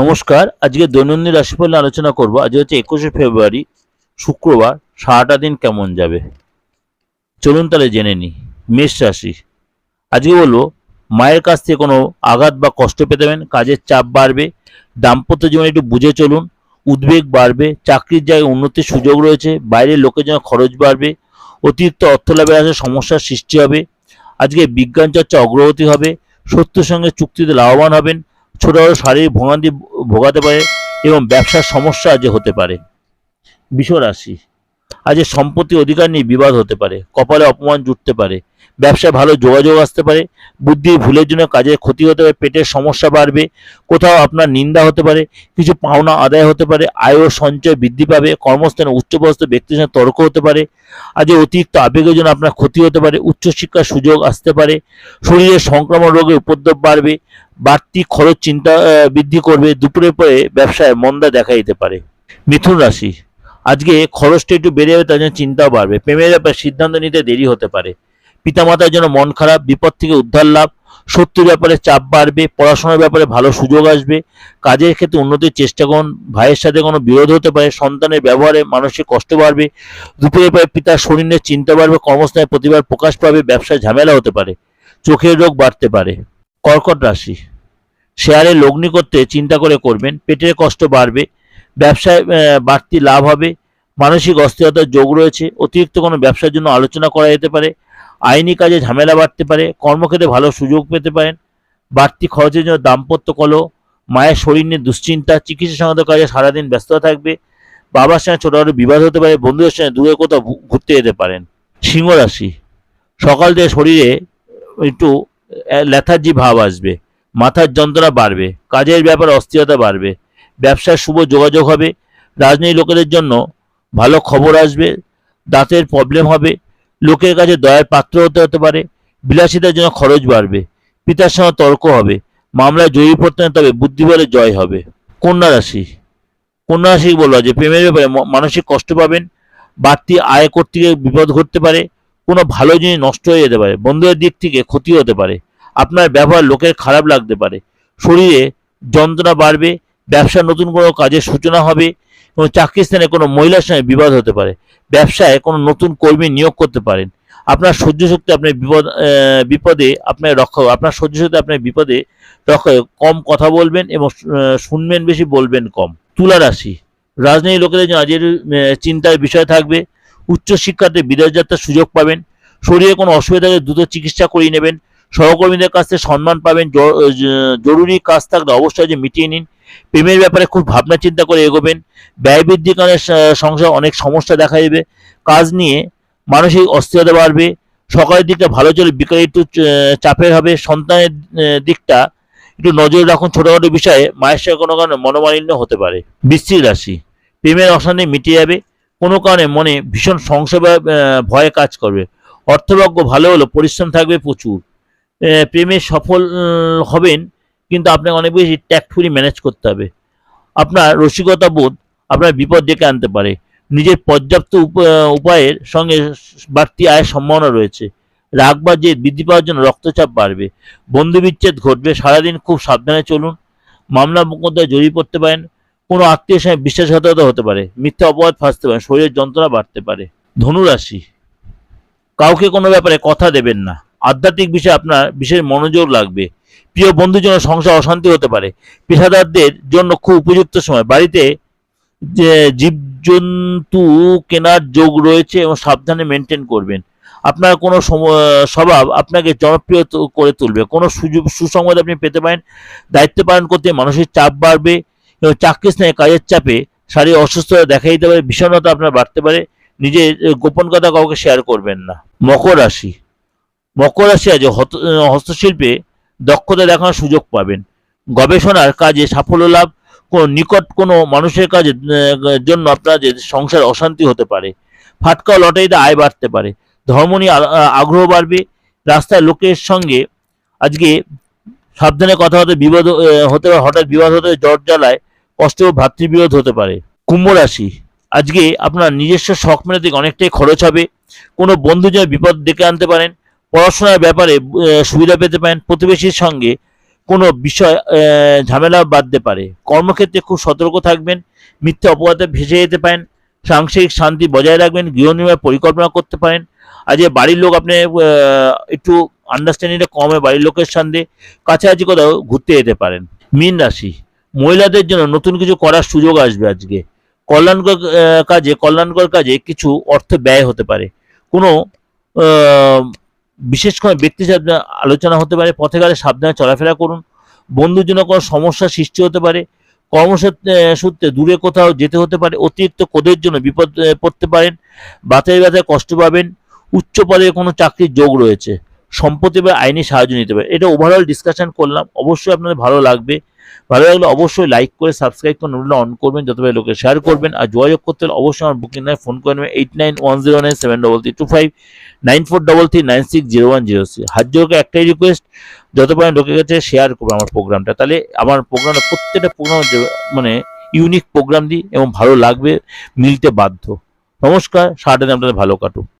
নমস্কার, আজকে দৈনন্দিন রাশিফল আলোচনা করব। আজ হচ্ছে একুশে ফেব্রুয়ারি, শুক্রবার, সারাটা দিন কেমন যাবে? চলুন তাহলে জেনে নিই মেষ রাশি, আজকে বলব, মায়ের কাছ থেকে কোনো আঘাত বা কষ্ট পেতে পারেন, কাজের চাপ বাড়বে, দাম্পত্য জীবনে একটু বুঝে চলুন, উদ্বেগ বাড়বে, চাকরির জায়গায় উন্নতির সুযোগ রয়েছে, বাইরের লোকের জন্য খরচ বাড়বে, অতিরিক্ত অর্থ লাভের আসে সমস্যার সৃষ্টি হবে, আজকে বিজ্ঞান চর্চা অগ্রগতি হবে সত্যের সঙ্গে চুক্তিতে লাভবান হবেন ছোট বড় শারীরিক ভোগান্তি ভোগাতে পারে এবং ব্যবসার সমস্যা যে হতে পারে। বিষ রাশি আজ সম্পত্তি অধিকার নিয়ে বিবাদ হতে পারে, কপালে অপমান জুটতে পারে, ব্যবসায় ভালো যোগাযোগ আসতে পারে বুদ্ধির ভুলের জন্য কাজের ক্ষতি হতে পারে, পেটের সমস্যা বাড়বে, কোথাও আপনার নিন্দা হতে পারে, কিছু পাওনা আদায় হতে পারে, আয় ও সঞ্চয় বৃদ্ধি পাবে, কর্মস্থানে উচ্চপদস্থ ব্যক্তির সঙ্গে তর্ক হতে পারে আজ অতিরিক্ত আবেগের জন্য আপনার ক্ষতি হতে পারে উচ্চশিক্ষার সুযোগ আসতে পারে, শরীরে সংক্রমণ রোগের উপদ্রব বাড়বে, বাড়তি খরচ চিন্তা বৃদ্ধি করবে, দুপুরের পরে ব্যবসায় মন্দা দেখা দিতে পারে। মিথুন রাশি। আজকে খরচটা একটু বেড়ে যাবে, তার জন্য চিন্তাও বাড়বে। প্রেমের ব্যাপারে, সিদ্ধান্ত নিতে দেরি হতে পারে। পিতামাতার জন্য মন খারাপ, বিপদ থেকে উদ্ধার লাভ, শত্রুর ব্যাপারে চাপ বাড়বে, পড়াশোনার ব্যাপারে ভালো সুযোগ আসবে, কাজের ক্ষেত্রে উন্নতির চেষ্টা করুন, ভাইয়ের সাথে কোনো বিরোধ হতে পারে, সন্তানের ব্যবহারে মানসিক কষ্ট বাড়বে, দুপুরের পরে পিতার শরীরের চিন্তা বাড়বে, কর্মস্থানে প্রতিবার প্রকাশ পাবে, ব্যবসায় ঝামেলা হতে পারে, চোখের রোগ বাড়তে পারে। কর্কট রাশি, শেয়ারে লগ্নি করতে চিন্তা করে করবেন, পেটের কষ্ট বাড়বে ব্যবসায় বাড়তি লাভ হবে। মানসিক অস্থিরতার যোগ রয়েছে। অতিরিক্ত কোনো ব্যবসার জন্য আলোচনা করা যেতে পারে। আইনি কাজে ঝামেলা বাড়তে পারে। কর্মক্ষেত্রে ভালো সুযোগ পেতে পারেন। বাড়তি খরচের জন্য দাম্পত্য কলহ, মায়ের শরীর নিয়ে দুশ্চিন্তা, চিকিৎসা সংক্রান্ত কাজে সারাদিন ব্যস্ত থাকবে। বাবার সঙ্গে ছোটখাটো বিবাদ হতে পারে। বন্ধুদের সঙ্গে দূরে কোথাও ঘুরতে যেতে পারেন। সিংহ রাশি। সকাল থেকে শরীরে একটু ল্যাথার্জি ভাব আসবে। মাথার যন্ত্রণা বাড়বে। কাজের ব্যাপারে অস্থিরতা বাড়বে। ব্যবসার শুভ যোগাযোগ হবে, রাজনৈতিক লোকেদের জন্য ভালো খবর আসবে, দাঁতের প্রবলেম হবে, লোকের কাছে দয়ার পাত্র হতে হতে পারে, বিলাসিতার জন্য খরচ বাড়বে, পিতার সঙ্গে তর্ক হবে, মামলায় জয়ী পড়তে তবে বুদ্ধি বলে জয় হবে। কন্যা রাশি কন্যা রাশি বলল যে প্রেমের ব্যাপারে মানসিক কষ্ট পাবেন, বাড়তি আয় করতে গিয়ে বিপদ ঘটতে পারে, কোনো ভালো জিনিস নষ্ট হয়ে যেতে পারে, বন্ধুদের দিক থেকে ক্ষতি হতে পারে, আপনার ব্যবহার লোকের খারাপ লাগতে পারে, শরীরে যন্ত্রণা বাড়বে ব্যবসার নতুন কোনো কাজের সূচনা হবে এবং চাকরির স্থানে কোনো মহিলার সঙ্গে বিবাদ হতে পারে, ব্যবসায় কোনো নতুন কর্মী নিয়োগ করতে পারেন। আপনার সহ্য শক্তি আপনার বিপদ বিপদে আপনার রক্ষা, আপনার সহ্য শক্তি আপনার বিপদে রক্ষা, কম কথা বলবেন এবং শুনবেন বেশি, বলবেন কম। তুলা রাশি, রাজনৈতিক লোকেদের জন্য আজের চিন্তার বিষয় থাকবে। উচ্চশিক্ষাতে বিদেশ যাত্রার সুযোগ পাবেন। শরীরে কোনো অসুবিধা থাকলে দ্রুত চিকিৎসা করিয়ে নেবেন। সহকর্মীদের কাছ থেকে সম্মান পাবেন। জরুরি কাজ থাকলে অবশ্যই যে মিটিয়ে নিন। প্রেমের ব্যাপারে খুব ভাবনা চিন্তা করে এগোবেন। ব্যয় বৃদ্ধির কারণে সংসারে অনেক সমস্যা দেখা দেবে। কাজ নিয়ে মানসিক অস্থিরতা বাড়বে। সকালের দিকটা ভালো চলে, বিকালে একটু চাপের হবে। সন্তানের দিকটা একটু নজর রাখুন। ছোটখাটো বিষয়ে মায়ের সঙ্গে কোনো কারণে মনোমালিন্য হতে পারে। বৃশ্চিক রাশি, প্রেমের অশান্তি মিটে যাবে। কোনো কারণে মনে ভীষণ সংশয় ভয় কাজ করবে। অর্থভাগ্য ভালো হলো, পরিশ্রম থাকবে প্রচুর। প্রেমে সফল হবেন কিন্তু আপনাকে অনেক বেশি ট্যাক্টফুলি ম্যানেজ করতে হবে। আপনার রসিকতা বোধ আপনার বিপদ ডেকে আনতে পারে। নিজের পর্যাপ্ত উপ- উপায়ের সঙ্গে বাড়তি আয়ের সম্ভাবনা রয়েছে। রাগ বা জেদ বৃদ্ধি পাওয়ার জন্য রক্তচাপ বাড়বে। বন্ধু বিচ্ছেদ ঘটবে। সারাদিন খুব সাবধানে চলুন। মামলা মোকদ্দমায় জড়িয়ে পড়তে পারেন। কোনো আত্মীয়ের সঙ্গে বিশ্বাসঘাতকতা হতে পারে। মিথ্যা অপবাদ ফাঁসতে পারেন। শরীরের যন্ত্রণা বাড়তে পারে। ধনুরাশি। কাউকে কোনো ব্যাপারে কথা দেবেন না। আধ্যাত্মিক বিষয়ে আপনার বিশেষ মনোযোগ লাগবে। প্রিয় বন্ধুর জন্য সংসার অশান্তি হতে পারে। পেশাদারদের জন্য খুব উপযুক্ত সময়। বাড়িতে জীবজন্তু কেনার যোগ রয়েছে এবং সাবধানে মেনটেন করবেন। আপনার কোনো স্বভাব আপনাকে জনপ্রিয় করে তুলবে। কোনো সুযোগ, সুসংবাদ আপনি পেতে পারেন। দায়িত্ব পালন করতে মানসিক চাপ বাড়বে এবং চাকরি স্থানে কাজের চাপে শারীরিক অসুস্থতা দেখা দিতে পারে, বিষণ্ণতা আপনার বাড়তে পারে। নিজের গোপন কথা কাউকে শেয়ার করবেন না। মকর রাশি। মকর রাশি আজ হস্তশিল্পে দক্ষতা দেখানোর সুযোগ পাবেন। গবেষণার কাজে সাফল্য লাভ কোনো নিকট কোনো মানুষের কাজে জন্য আপনার যে সংসার অশান্তি হতে পারে। ফাটকা লটারিতে আয় বাড়তে পারে। ধর্ম নিয়ে আগ্রহ বাড়বে। রাস্তায় লোকের সঙ্গে আজকে সাবধানে কথা হতে বিবাদ হতে হঠাৎ বিবাদ হতে জ্বর জ্বালায় কষ্ট ও ভাতৃবিরোধ হতে পারে। কুম্ভ রাশি, আজকে আপনার নিজস্ব শখ মেটাতে অনেকটাই খরচ হবে। কোনো বন্ধু যেন বিপদ ডেকে আনতে পারেন। পড়াশোনার ব্যাপারে সুবিধা পেতে পারেন প্রতিবেশীর সঙ্গে। কোনো বিষয় ঝামেলা বাঁধতে পারে। কর্মক্ষেত্রে খুব সতর্ক থাকবেন, মিথ্যে অপরাধে ভেসে যেতে পারেন, সাংসারিক শান্তি বজায় রাখবেন, গৃহ নির্মাণ পরিকল্পনা করতে পারেন। আজকে বাড়ির লোক আপনি একটু আন্ডারস্ট্যান্ডিংটা কমে বাড়ির লোকের সঙ্গে কাছাকাছি কোথাও ঘুরতে যেতে পারেন। মীন রাশি, মহিলাদের জন্য নতুন কিছু করার সুযোগ আসবে আজকে। কল্যাণকর কাজে কল্যাণকর কাজে কিছু অর্থ ব্যয় হতে পারে। কোনো বিশেষ করে ব্যক্তি আলোচনা হতে পারে, পথে গেলে সাবধানে চলাফেরা করুন, বন্ধুর জন্য কোনো সমস্যার সৃষ্টি হতে পারে, কর্মসূত্রে সূত্রে দূরে কোথাও যেতে হতে পারে, অতিরিক্ত কোদের জন্য বিপদ পড়তে পারেন বাতায় ব্যথায় কষ্ট পাবেন, উচ্চ পদে কোনো চাকরির যোগ রয়েছে। সম্পত্তি বা আইনি সাহায্য নিতে পারে এটা ওভারঅল ডিসকাশন করলাম। অবশ্যই আপনাদের ভালো লাগবে। ভালো লাগলে অবশ্যই লাইক করে সাবস্ক্রাইব করে নোটটা অন করবেন যতবার লোকে শেয়ার করবেন। আর যোগাযোগ করতে হলে অবশ্যই আমার বুকিং নাম্বার ফোন করে নেবেন eight nine one zero nine seven double three two five nine four double three nine six zero one zero six হাজ্যকে একটাই রিকোয়েস্ট যত পারেন লোকের কাছে শেয়ার করব আমার প্রোগ্রামটা তাহলে আমার প্রোগ্রামটা প্রত্যেকটা প্রোগ্রাম মানে ইউনিক প্রোগ্রাম দিই এবং ভালো লাগবে, মিলতে বাধ্য। নমস্কার, সারাটা দিন আপনাদের ভালো কাটুক।